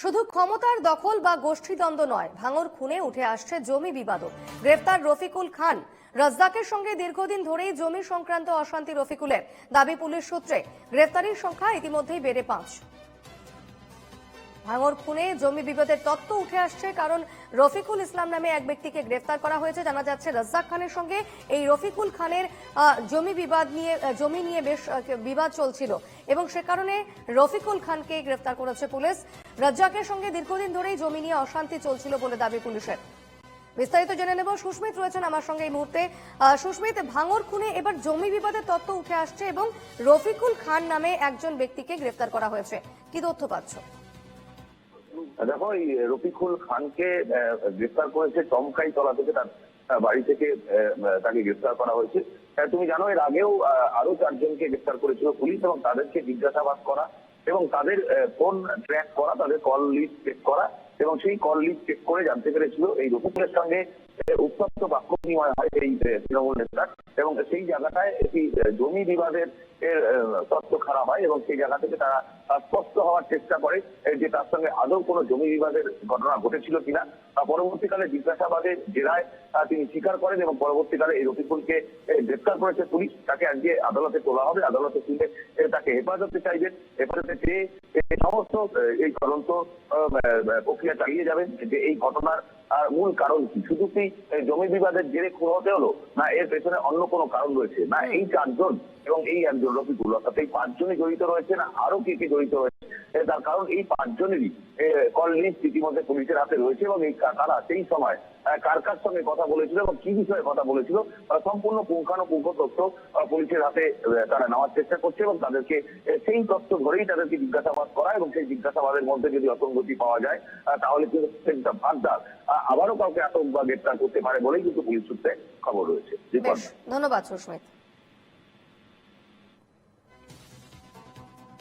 শুধু ক্ষমতার দখল বা গোষ্ঠীদ্বন্দ্ব নয়, ভাঙর খুনে উঠে আসছে জমি বিবাদও। গ্রেফতার রফিকুল খান। রাজ্জাকের সঙ্গে দীর্ঘদিন ধরেই জমি সংক্রান্ত অশান্তি রফিকুলের, দাবি পুলিশ সূত্রে। গ্রেফতারির সংখ্যা ইতিমধ্যেই বেড়ে পাঁচ। ভাঙর খুনে জমি বিবাদের তত্ত্ব উঠে আসছে, কারণ রফিকুল ইসলাম নামে এক ব্যক্তিকে গ্রেফতার করা হয়েছে। জানা যাচ্ছে, রাজ্জাক খানের সঙ্গে এই রফিকুল খানের জমি বিবাদ নিয়ে জমি নিয়ে বেশ বিবাদ চলছিল এবং সে কারণে রফিকুল খানকে গ্রেফতার করেছে পুলিশ। রাজ্জাকের সঙ্গে দীর্ঘদিন ধরেই জমি নিয়ে অশান্তি চলছিল বলে দাবি পুলিশের। বিস্তারিত জেনে নেব, সুস্মিত রয়েছেন আমার সঙ্গে এই মুহূর্তে। সুস্মিত, ভাঙর খুনে এবার জমি বিবাদের তত্ত্ব উঠে আসছে এবং রফিকুল খান নামে একজন ব্যক্তিকে গ্রেফতার করা হয়েছে। কি তথ্য পাচ্ছ? দেখো, এই রফিকুল খানকে গ্রেফতার করেছে চমকাই তলা থেকে, তার বাড়ি থেকে তাকে গ্রেফতার করা হয়েছে। তুমি জানো, এর আগেও আরও চারজনকে গ্রেফতার করেছিল পুলিশ এবং তাদেরকে জিজ্ঞাসাবাদ করা এবং তাদের ফোন ট্র্যাক করা, তাদের কল লিস্ট চেক করা এবং সেই কল লিস্ট চেক করে জানতে পেরেছিল এই রফিকুলের সঙ্গে উত্তপ্ত বাক্য হয় এই তৃণমূল নেতার এবং সেই জায়গাটায় একটি জমি বিবাদের এর, তথ্য খারাপ হয় এবং সেই জায়গা থেকে তারা স্পষ্ট হওয়ার চেষ্টা করে যে তার সঙ্গে আদৌ কোনো জমি বিবাদের ঘটনা ঘটেছিল কিনা পরবর্তীকালে জিজ্ঞাসাবাদের জেরায় তিনি স্বীকার করেন এবং পরবর্তীকালে এই রফিকুলকে গ্রেপ্তার করেছে পুলিশ। তাকে আজকে আদালতে তোলা হবে। আদালতে তুলে তাকে হেফাজতে চাইবেন হেফাজতে চেয়ে সমস্ত এই তদন্ত প্রক্রিয়া চালিয়ে যাবেন যে এই ঘটনার আহ, মূল কারণ কি? শুধু কি জমি বিবাদের জেরে খুন হতে হলো? না এর পেছনে অন্য কোনো কারণ রয়েছে? না এই চারজন এবং এই একজন রফিকুল অর্থাৎ এই পাঁচজনই জড়িত রয়েছে না আরও কে কে জড়িত রয়েছে? তার কারণ এই পাঁচজনেরই কল লিস্ট ইতিমধ্যে পুলিশের হাতে রয়েছে এবং এই তারা সেই সময় কার কার সঙ্গে কথা বলেছিল এবং কি বিষয়ে কথা বলেছিল সম্পূর্ণ পুঙ্খানুপুঙ্খ তথ্য পুলিশের হাতে তারা নেওয়ার চেষ্টা করছে এবং তাদেরকে সেই তথ্য ধরেই তাদেরকে জিজ্ঞাসাবাদ করা এবং সেই জিজ্ঞাসাবাদের মধ্যে যদি অসঙ্গতি পাওয়া যায় তাহলে কিন্তু সেটা ভাগদার। আবারও কাউকে আতঙ্ক বা গ্রেপ্তার করতে পারে বলেই কিন্তু পুলিশ সূত্রে খবর রয়েছে। ধন্যবাদ সুস্মিত।